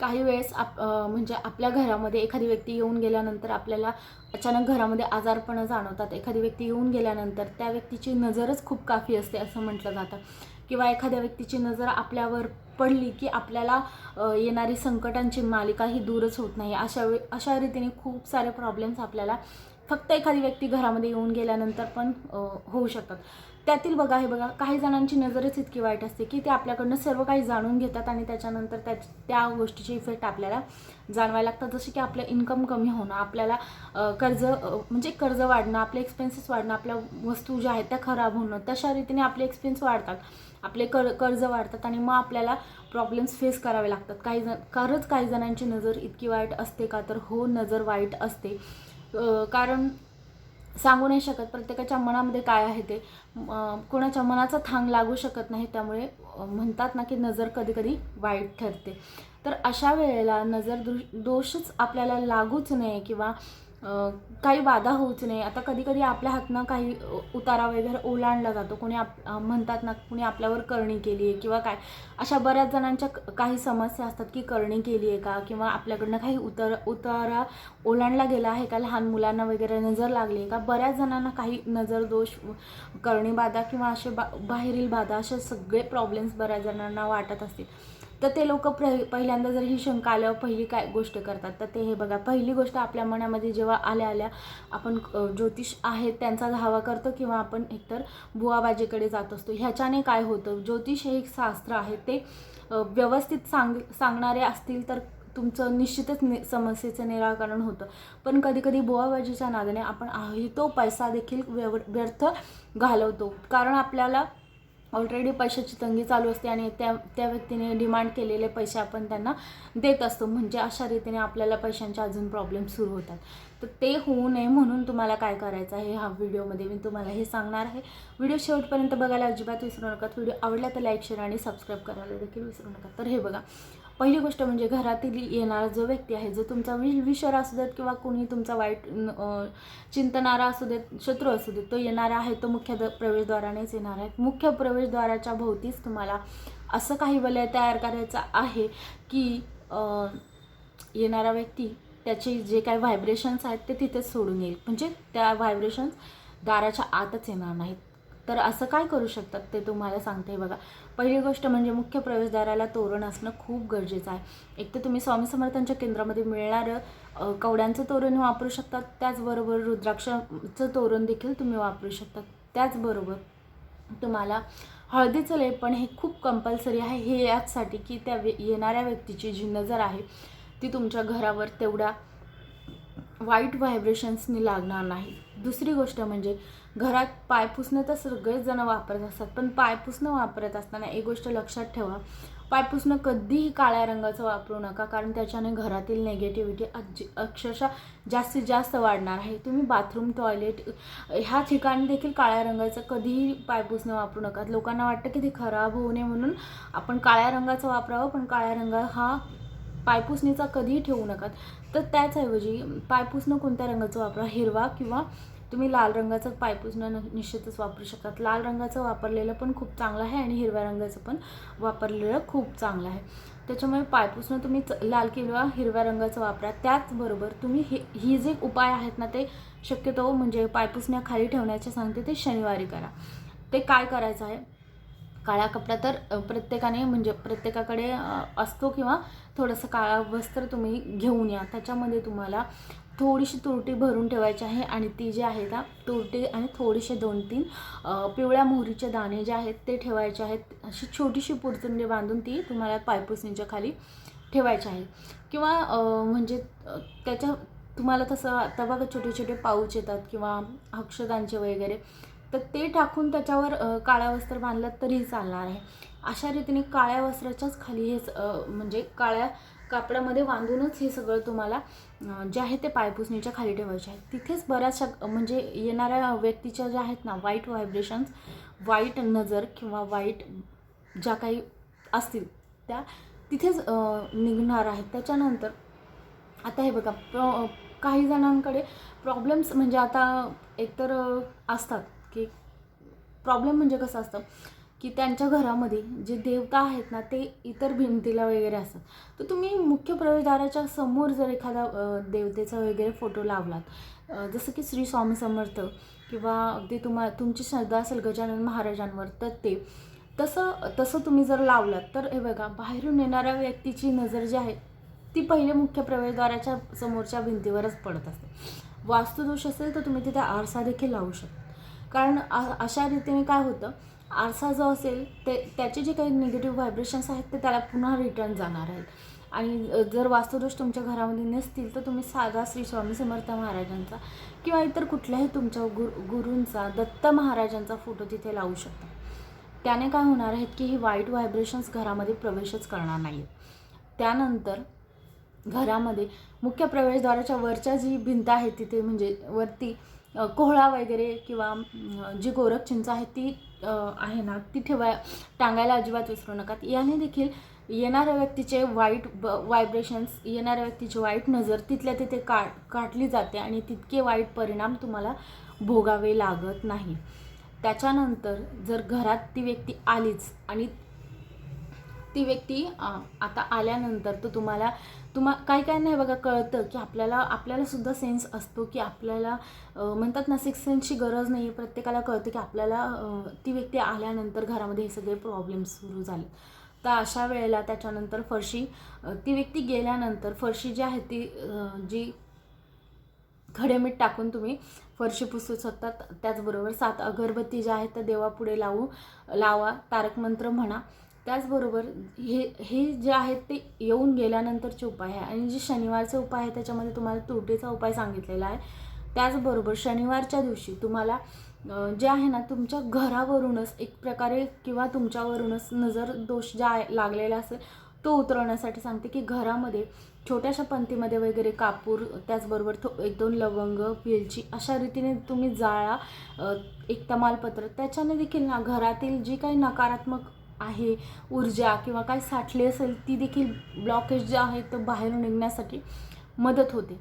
काही वेळेस आप म्हणजे आपल्या घरामध्ये एखादी व्यक्ती येऊन गेल्यानंतर आपल्याला अचानक घरामध्ये आजारपणं जाणवतात. एखादी व्यक्ती येऊन गेल्यानंतर त्या व्यक्तीची नजरच खूप काफी असते असं म्हटलं जातं. किंवा एखाद्या व्यक्तीची नजर आपल्यावर पडली की आपल्याला येणारी संकटांची मालिका ही दूरच होत नाही. अशा वे अशा रीतीने खूप सारे प्रॉब्लेम्स आपल्याला फक्त एखादी व्यक्ती घरामध्ये येऊन गेल्यानंतर पण होऊ शकतात. त्यातील बघा हे बघा काही जणांची नजरच इतकी वाईट असते की ते आपल्याकडनं सर्व काही जाणून घेतात आणि त्याच्यानंतर त्या त्या गोष्टीचे इफेक्ट आपल्याला जाणवायला लागतात. जसे की आपलं इन्कम कमी होणं आपल्याला कर्ज म्हणजे कर्ज वाढणं आपले एक्सपेन्सेस वाढणं आपल्या वस्तू ज्या आहेत त्या खराब होणं तशा रीतीने आपले एक्सपेन्स वाढतात. आपले कर कर्ज वाढतात आणि मग आपल्याला प्रॉब्लेम्स फेस करावे लागतात. काही जण खरंच काही जणांची नजर इतकी वाईट असते का? तर हो नजर वाईट असते. कारण सांगू नाही शकत. प्रत्येकाच्या मनामध्ये काय आहे ते. कोणाच्या मनाचा थांग लागू शकत नाही. त्यामुळे म्हणतात ना की नजर कधी कधी वाईट ठरते. तर अशा वेळेला नजर दोषच आपल्याला लागूच नये किंवा काही बाधा होऊच नये. आता कधी कधी आपल्या हातनं काही उतारा वगैरे ओलांडला जातो. कोणी आप म्हणतात ना कोणी आपल्यावर करणी केली आहे किंवा काय. अशा बऱ्याच जणांच्या काही समस्या असतात की करणी केली आहे का? किंवा आपल्याकडनं काही उतर उतारा ओलांडला गेला आहे का? लहान मुलांना वगैरे नजर लागली आहे का? बऱ्याच जणांना काही नजर दोष करणी बाधा किंवा असे बा बाहेरील बाधा असे सगळे प्रॉब्लेम्स बऱ्याच जणांना वाटत असतील. तर ते लोक प्र पहिल्यांदा जर ही शंका आल्यावर पहिली काय गोष्ट करतात? तर ते हे बघा पहिली गोष्ट आपल्या मनामध्ये जेव्हा आल्या आल्या आपण ज्योतिष आहेत त्यांचा धावा करतो किंवा आपण एकतर बुवाबाजीकडे जात असतो. ह्याच्याने काय होतं? ज्योतिष हे एक शास्त्र आहे. ते व्यवस्थित सांग सांगणारे असतील तर तुमचं निश्चितच नि समस्येचं निराकरण होतं. पण कधीकधी बुवाबाजीच्या नादाने आपण आहे तो पैसा देखील व्यव व्यर्थ घालवतो. कारण आपल्याला ऑलरेडी पैशाची तंगी चालू असते आणि त्या त्या व्यक्तीने डिमांड केलेले पैसे आपण त्यांना देत असतो. म्हणजे अशा रीतीने आपल्याला पैशांचे अजून प्रॉब्लेम सुरू होतात. तर ते होऊ नये म्हणून तुम्हाला काय करायचं आहे हा व्हिडिओमध्ये मी तुम्हाला हे सांगणार आहे. व्हिडिओ शेवटपर्यंत बघायला अजिबात विसरू नका. व्हिडिओ आवडला तर लाईक शेअर आणि सबस्क्राईब करायला देखील विसरू नका. तर हे बघा. पहिली गोष्ट म्हणजे घरातील येणारा जो व्यक्ती आहे जो तुमचा वि विषर असू देत किंवा कोणी तुमचा वाईट चिंतणारा असू देत शत्रू असू देत तो येणारा आहे तो मुख्य द प्रवेशद्वारानेच येणार आहे. मुख्य प्रवेशद्वाराच्या भोवतीच तुम्हाला असं काही वलय तयार करायचं आहे की येणारा व्यक्ती त्याचे जे काही व्हायब्रेशन्स आहेत ते तिथेच सोडून येईल. म्हणजे त्या व्हायब्रेशन्स दाराच्या आतच येणार नाहीत. तर असं काय करू शकतात ते तुम्हाला सांगते बघा. पहिली गोष्ट म्हणजे मुख्य प्रवेशद्वाराला तोरण असणं खूप गरजेचं आहे. एक तर तुम्ही स्वामी समर्थांच्या केंद्रामध्ये मिळणारं कवड्यांचं तोरण वापरू शकतात. त्याचबरोबर रुद्राक्षाचं तोरण देखील तुम्ही वापरू शकतात. त्याचबरोबर तुम्हाला हळदीचं लेपण हे खूप कंपल्सरी आहे. हे याचसाठी की त्या येणाऱ्या व्यक्तीची जी नजर आहे ती तुमच्या घरावर तेवढ्या वाईट व्हायब्रेशन्सनी लागणार नाही. दुसरी गोष्ट म्हणजे घरात पाय पुसणं तर सगळेच जण वापरत असतात पण पाय पुसणं वापरत असताना एक गोष्ट लक्षात ठेवा. पाय पुसणं कधीही काळ्या रंगाचं वापरू नका कारण त्याच्याने घरातील नेगेटिव्हिटी अज अक्षरशः जास्तीत जास्त वाढणार आहे. तुम्ही बाथरूम टॉयलेट ह्या ठिकाणी देखील काळ्या रंगाचं कधीही पाय पुसणं वापरू नका. लोकांना वाटतं की ते खराब होऊ नये म्हणून आपण काळ्या रंगाचं वापरावं पण काळ्या रंग हा पायपुसणीचा कधीही ठेवू नका. तर त्याचऐवजी पायपुसणं कोणत्या रंगाचं वापरा? हिरवा किंवा तुम्ही लाल रंगाचं पायपुसणं न- निश्चितच वापरू शकतात. लाल रंगाचं वापरलेलं पण खूप चांगलं आहे आणि हिरव्या रंगाचं पण वापरलेलं खूप चांगलं आहे. त्याच्यामुळे पायपुसणं तुम्ही लाल किंवा हिरव्या रंगाचं वापरा. त्याचबरोबर तुम्ही हे ही जे उपाय आहेत ना ते शक्यतो म्हणजे पायपुसण्या खाली ठेवण्याचे सांगते ते शनिवारी करा. ते काय करायचं आहे? काळा कपडा तर प्रत्येकाने म्हणजे प्रत्येकाकडे असतो किंवा थोडंसं काळा वस्त्र तुम्ही घेऊन या. त्याच्यामध्ये तुम्हाला थोडीशी तुरटी भरून ठेवायची आहे आणि ती जी आहे ना तुरटी आणि थोडेसे दोन तीन पिवळ्या मोहरीचे दाणे जे आहेत ते ठेवायचे आहेत. अशी छोटीशी पुरचुंडी बांधून ती तुम्हाला पायपुसणीच्या खाली ठेवायची आहे. किंवा म्हणजे त्याच्या तुम्हाला तसं आता बघा छोटे छोटे पाऊच येतात किंवा अक्षदांचे वगैरे. तर ते टाकून त्याच्यावर काळ्या वस्त्र बांधलं तरीही चालणार आहे. अशा रीतीने काळ्या वस्त्राच्याच खाली हे म्हणजे काळ्या कापडामध्ये बांधूनच हे सगळं तुम्हाला जे आहे ते पायपुसणीच्या खाली ठेवायचे आहे. तिथेच बऱ्याचशा म्हणजे येणाऱ्या व्यक्तीच्या ज्या आहेत ना वाईट व्हायब्रेशन्स वाईट नजर किंवा वाईट ज्या काही असतील त्या तिथेच निघणार आहेत. त्याच्यानंतर आता हे बघा प्र काही जणांकडे प्रॉब्लेम्स म्हणजे आता एकतर असतात. की प्रॉब्लेम म्हणजे कसं असतं की त्यांच्या घरामध्ये जे देवता आहेत ना ते इतर भिंतीला वगैरे असतात. तर तुम्ही मुख्य प्रवेशद्वाराच्या समोर जर एखादा देवतेचा वगैरे फोटो लावलात जसं की श्री स्वामी समर्थ किंवा अगदी तुम्हा तुमची श्रद्धा असेल गजानन महाराजांवर तर ते. तसं तसं तुम्ही जर लावलात तर हे बघा बाहेरून येणाऱ्या व्यक्तीची नजर जी आहे ती पहिले मुख्य प्रवेशद्वाराच्या समोरच्या भिंतीवरच पडत असते. वास्तुदोष असेल तर तुम्ही तिथे आरसा देखील लावू शकता. कारण आ- अशा रीतीने काय होतं आरसा जो असेल ते त्याचे जे काही निगेटिव्ह व्हायब्रेशन्स आहेत ते त्याला पुन्हा रिटर्न जाणार आहेत. आणि जर वास्तुदोष तुमच्या घरामध्ये नसतील तर तुम्ही साधा श्री स्वामी समर्थ महाराजांचा किंवा इतर कुठल्याही तुमच्या गुरु गुरूंचा दत्त महाराजांचा फोटो तिथे लावू शकता. त्याने काय होणार आहेत की ही वाईट व्हायब्रेशन्स घरामध्ये प्रवेशच करणार नाही त्यानंतर घरामध्ये मुख्य प्रवेशद्वाराच्या वरच्या जी भिंत आहे तिथे म्हणजे वरती कोहळा वगैरे किंवा जी गोरखचिंच आहे ती आहे ना ती ठेवाय टांगायला अजिबात विसरू नका. याने देखील येणाऱ्या व्यक्तीचे वाईट ब व्हायब्रेशन्स येणाऱ्या व्यक्तीची वाईट नजर तिथल्या तिथे का काढली जाते आणि तितके वाईट परिणाम तुम्हाला भोगावे लागत नाही. त्याच्यानंतर जर घरात ती व्यक्ती आलीच आणि ती व्यक्ती आता आल्यानंतर तो तुम्हाला तुम्हा काही काय नाही बघा कळतं की आपल्याला आपल्याला सुद्धा सेन्स असतो की आपल्याला म्हणतात ना सिक्स सेन्सची गरज नाही आहे प्रत्येकाला कळतं की आपल्याला ती व्यक्ती आल्यानंतर घरामध्ये हे सगळे प्रॉब्लेम्स सुरू झाले. तर अशा वेळेला त्याच्यानंतर फरशी ती व्यक्ती गेल्यानंतर फरशी जी आहे ती जी खडे मीठ टाकून तुम्ही फरशी पुसू शकतात त्याचबरोबर सात अगरबत्ती ज्या आहेत त्या देवापुढे लावू लावा तारक मंत्र म्हणा. त्याचबरोबर हे हे जे आहेत ते येऊन गेल्यानंतरचे उपाय आहे. आणि जे शनिवारचे उपाय आहे त्याच्यामध्ये तुम्हाला तुरटीचा उपाय सांगितलेला आहे. त्याचबरोबर शनिवारच्या दिवशी तुम्हाला जे आहे ना तुमच्या घरावरूनच एक प्रकारे किंवा तुमच्यावरूनच नजर दोष ज्या लागलेला असेल तो उतरवण्यासाठी सांगते की घरामध्ये छोट्याशा पंक्तीमध्ये वगैरे कापूर त्याचबरोबर थो एक दोन लवंग वेलची अशा रीतीने तुम्ही जाळा एक तमालपत्र त्याच्याने देखील ना घरातील जी काही नकारात्मक आहे ऊर्जा किंवा काय साठली असेल ती देखील ब्लॉकेज जे आहे तो बाहेर निघण्यासाठी मदत होते.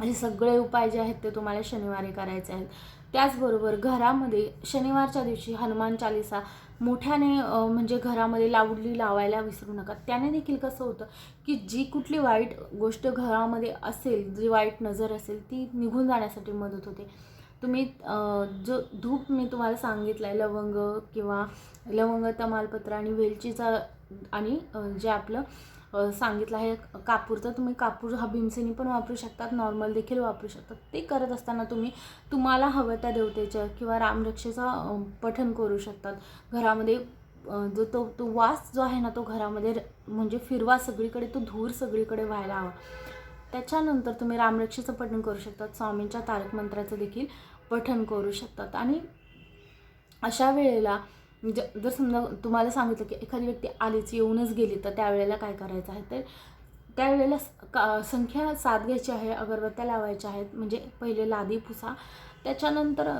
हे सगळे उपाय जे आहेत ते तुम्हाला शनिवारी करायचे आहेत. त्याचबरोबर घरामध्ये शनिवारच्या दिवशी हनुमान चालिसा मोठ्याने म्हणजे घरामध्ये लावडली लावायला विसरू नका. त्याने देखील कसं होतं की जी कुठली वाईट गोष्ट घरामध्ये असेल जी वाईट नजर असेल ती निघून जाण्यासाठी मदत होते. तुम्ही जो धूप मी तुम्हाला सांगितलं आहे लवंग किंवा लवंग तमालपत्र आणि वेलचीचा आणि जे आपलं सांगितलं आहे कापूर तर तुम्ही कापूर हा भीमसेनी पण वापरू शकतात नॉर्मल देखील वापरू शकतात. ते करत असताना तुम्ही तुम्हाला हवं त्या देवतेच्या किंवा रामरक्षेचा पठन करू शकतात. घरामध्ये जो तो तो वास जो आहे ना तो घरामध्ये म्हणजे फिरवा सगळीकडे तो धूर सगळीकडे व्हायला हवा. त्याच्यानंतर तुम्ही रामरक्षेचं पठण करू शकतात स्वामींच्या तारक मंत्राचं देखील पठण करू शकतात. आणि अशा वेळेला ज जर समजा तुम्हाला सांगितलं की एखादी व्यक्ती आलीच येऊनच गेली तर त्यावेळेला काय करायचं आहे? तर त्यावेळेला स- का संख्या सात घ्यायची आहे अगरबत्त्या लावायच्या आहेत म्हणजे पहिले लादी पुसा. त्याच्यानंतर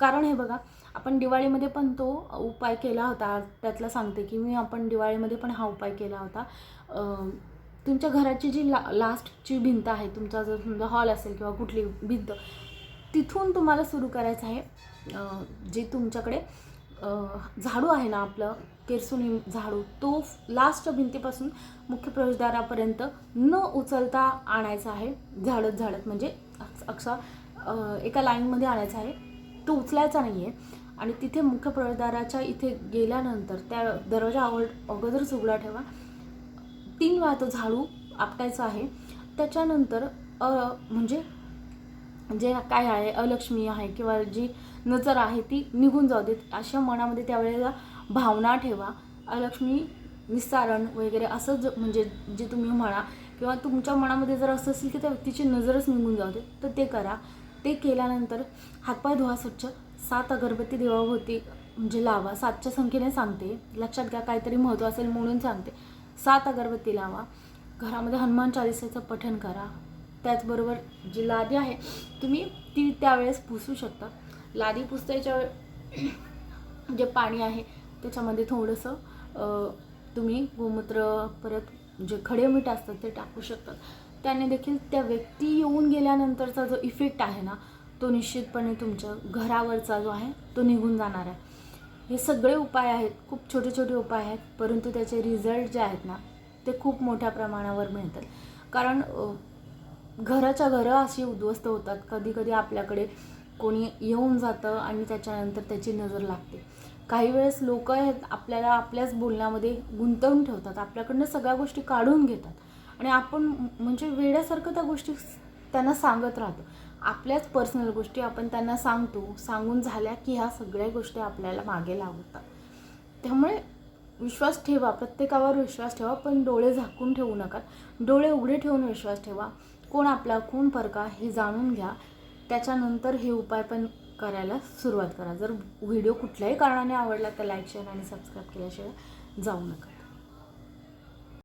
कारण हे बघा आपण दिवाळीमध्ये पण तो उपाय केला होता. त्यातला सांगते की मी आपण दिवाळीमध्ये पण हा उपाय केला होता. तुमच्या घराची जी ला लास्टची भिंत आहे तुमचा जर समजा हॉल असेल किंवा कुठली भिंत तिथून तुम्हाला सुरू करायचं आहे जे तुमच्याकडे झाडू आहे ना आपलं केरसुनी झाडू तो लास्ट भिंतीपासून मुख्य प्रवेशद्वारापर्यंत न उचलता आणायचा आहे झाडत झाडत म्हणजे अक्षर अक्षा एका लाईनमध्ये आणायचा आहे तो उचलायचा नाही आहे आणि तिथे मुख्य प्रवेशद्वाराच्या इथे गेल्यानंतर त्या दरवाजा अगोद अगोदरच उघडा ठेवा. तीन वेळा तो झाडू आपटायचा आहे. त्याच्यानंतर अ, म्हणजे जे काय आहे अलक्ष्मी आहे किंवा जी नजर आहे ती निघून जाऊ देत. अशा मनामध्ये त्यावेळेला भावना ठेवा. अलक्ष्मी निस्सारण वगैरे असं ज म्हणजे जे तुम्ही म्हणा किंवा तुमच्या मनामध्ये जर असं असेल की त्या व्यक्तीची नजरच निघून जाऊ दे तर ते करा. ते केल्यानंतर हातपाय धुवा स्वच्छ. सात अगरबत्ती देवाभोवती म्हणजे लावा. सातच्या संख्येने सांगते. लक्षात घ्या काहीतरी महत्त्व असेल म्हणून सांगते. सात अगरबत्ती लावा. घरामध्ये हनुमान चालिसाचं पठण करा. त्याचबरोबर जी लादी आहे तुम्ही ती त्यावेळेस पुसू शकता. लादी पुसताच्या जे पाणी आहे त्याच्यामध्ये थोडंसं तुम्ही गोमूत्र परत जे खडे मीठ असतात ते टाकू शकतात त्याने देखील त्या व्यक्ती येऊन गेल्यानंतरचा जो इफेक्ट आहे ना तो निश्चितपणे तुमच्या घरावरचा जो आहे तो निघून जाणार आहे. हे सगळे उपाय आहेत खूप छोटे छोटे उपाय आहेत परंतु त्याचे रिझल्ट जे आहेत ना ते खूप मोठ्या प्रमाणावर मिळतात. कारण घराच्या घरं अशी उद्ध्वस्त होतात कधी कधी आपल्याकडे कोणी येऊन जातं आणि त्याच्यानंतर त्याची नजर लागते. काही वेळेस लोक आहेत आपल्याला आपल्याच बोलण्यामध्ये गुंतवून ठेवतात आपल्याकडनं सगळ्या गोष्टी काढून घेतात. आणि आपण म्हणजे वेड्यासारखं त्या गोष्टी त्यांना सांगत राहतो. आपल्याच पर्सनल गोष्टी आपण त्यांना सांगतो सांगून झाल्या की ह्या सगळ्या गोष्टी आपल्याला मागे लावतात त्यामुळे विश्वास ठेवा प्रत्येकावर विश्वास ठेवा पण डोळे झाकून ठेवू नका. डोळे उघडे ठेवून विश्वास ठेवा. कोण आपला कोण परका हे जाणून घ्या. त्याच्यानंतर हे उपाय पण करायला सुरुवात करा. जर व्हिडिओ कुठल्याही कारणाने आवडला तर लाईक शेअर आणि सबस्क्राईब केल्याशिवाय जाऊ नका.